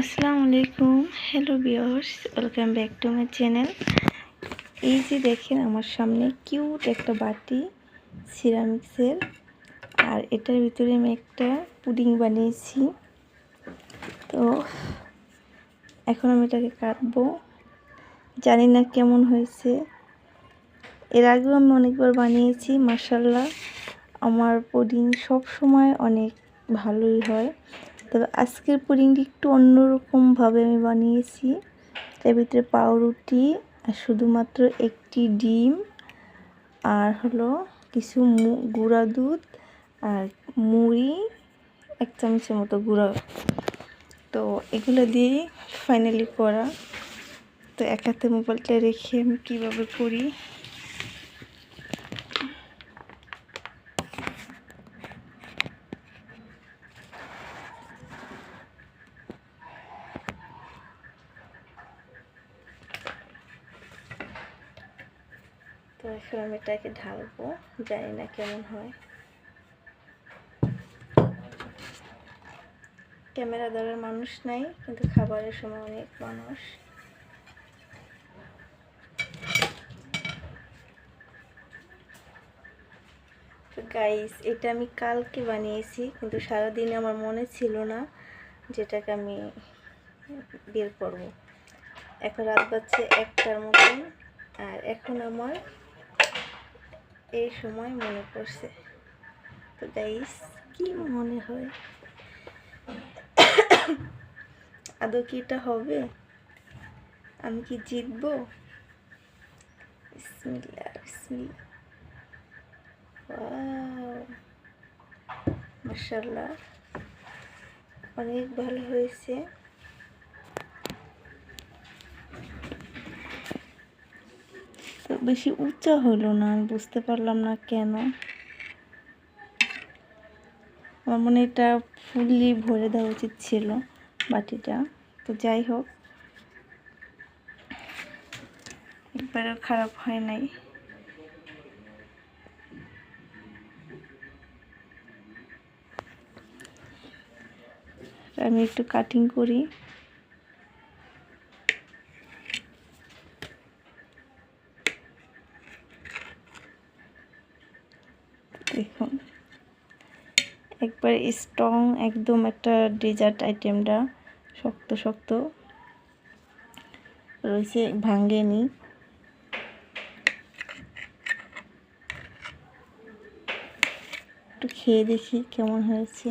আসসালামু আলাইকুম। Hello viewers welcome back to my channel এই যে দেখেন আমার সামনে কিউট একটা বাটি সিরামিক্সের আর এটার ভিতরে আমি একটা পুডিং বানিয়েছি। তো এখন আমি এটাকে কাটবো। জানি না কেমন হয়েছে। এর আগেও আমি অনেকবার বানিয়েছি মার্শাল্লাহ আমার পুডিং সব সময় অনেক ভালোই হয়। তবে আজকের পুডিংটি একটু অন্যরকমভাবে আমি বানিয়েছি। তার ভিতরে পাউরুটি আর শুধুমাত্র একটি ডিম আর হলো কিছু গুঁড়া দুধ আর মুড়ি, এক চামচের মতো গুঁড়া। তো এগুলো দিয়েই ফাইনালি করা। তো এক হাতে মোবাইলটা রেখে আমি কীভাবে করি? তো এখন আমি এটাকে ঢালবো, জানি না কেমন হয়। ক্যামেরা ধরার মানুষ নাই, কিন্তু খাবারের সময় অনেক মানুষ। গাইস এটা আমি কালকে বানিয়েছি, কিন্তু সারাদিনে আমার মনে ছিল না যেটাকে আমি বের করব। এখন রাত বাচ্চে একটার মতন, আর এখন আমার এই সময় মনে পড়ছে। তো গাইস কি মনে হয়? আদৌ কি এটা হবে? আমি কি জিতবো? মার্শাল্লাহ অনেক ভালো হয়েছে। বেশি উঁচা হলো না, আমি বুঝতে পারলাম না কেন। আমার মনে এটা ফুললি ভরে দেওয়া উচিত ছিল বাটিটা। তো যাই হোক একবারও খারাপ হয় নাই। আমি একটু কাটিং করি। দেখুন। একবার স্ট্রং একদম একটা ডেজার্ট আইটেমটা শক্ত শক্ত। রয়েছে ভাঙ্গেনি। একটু খেয়ে দেখি কেমন হয়েছে।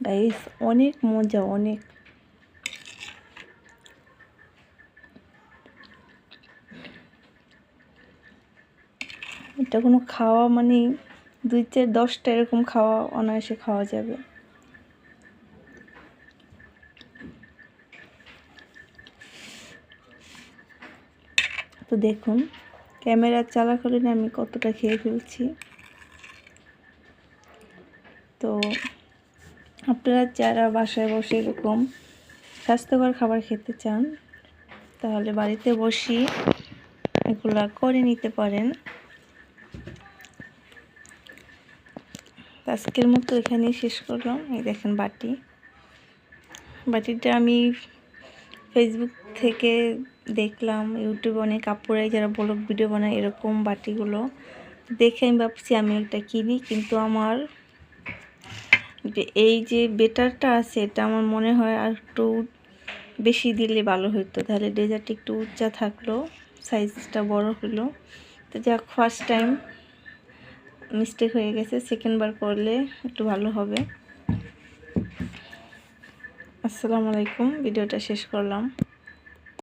গাইস অনেক মজা, অনেক। এটা কোনো খাওয়া মানে দুই চার দশটা এরকম খাওয়া অনায়াসে খাওয়া যাবে। তো দেখুন, ক্যামেরা চলাকালীন আমি কতটা খেয়ে ফেলছি। তো আপনারা যারা বাসায় বসে এরকম স্বাস্থ্যকর খাবার খেতে চান, তাহলে বাড়িতে বসি এগুলা করে নিতে পারেন। আজকের মতো এখানেই শেষ করলাম। এই দেখেন বাটি। বাটিটা আমি ফেসবুক থেকে দেখলাম ইউটিউবে অনেক কাপড়ে যারা ব্লগ, ভিডিও বানায় এরকম বাটিগুলো। দেখে আমি ভাবছি আমি একটা কিনি, কিন্তু আমার এই যে বেটারটা আছে, এটা আমার মনে হয় আর একটু বেশি দিলে ভালো হতো তাহলে ডেজার্ট একটু উচ্চা থাকল, সাইজটা বড় হলো তো যাক ফার্স্ট টাইম মিস্টেক হয়ে গেছে সেকেন্ড বার করলে একটু ভালো হবে। আসসালামু আলাইকুম ভিডিওটা শেষ করলাম।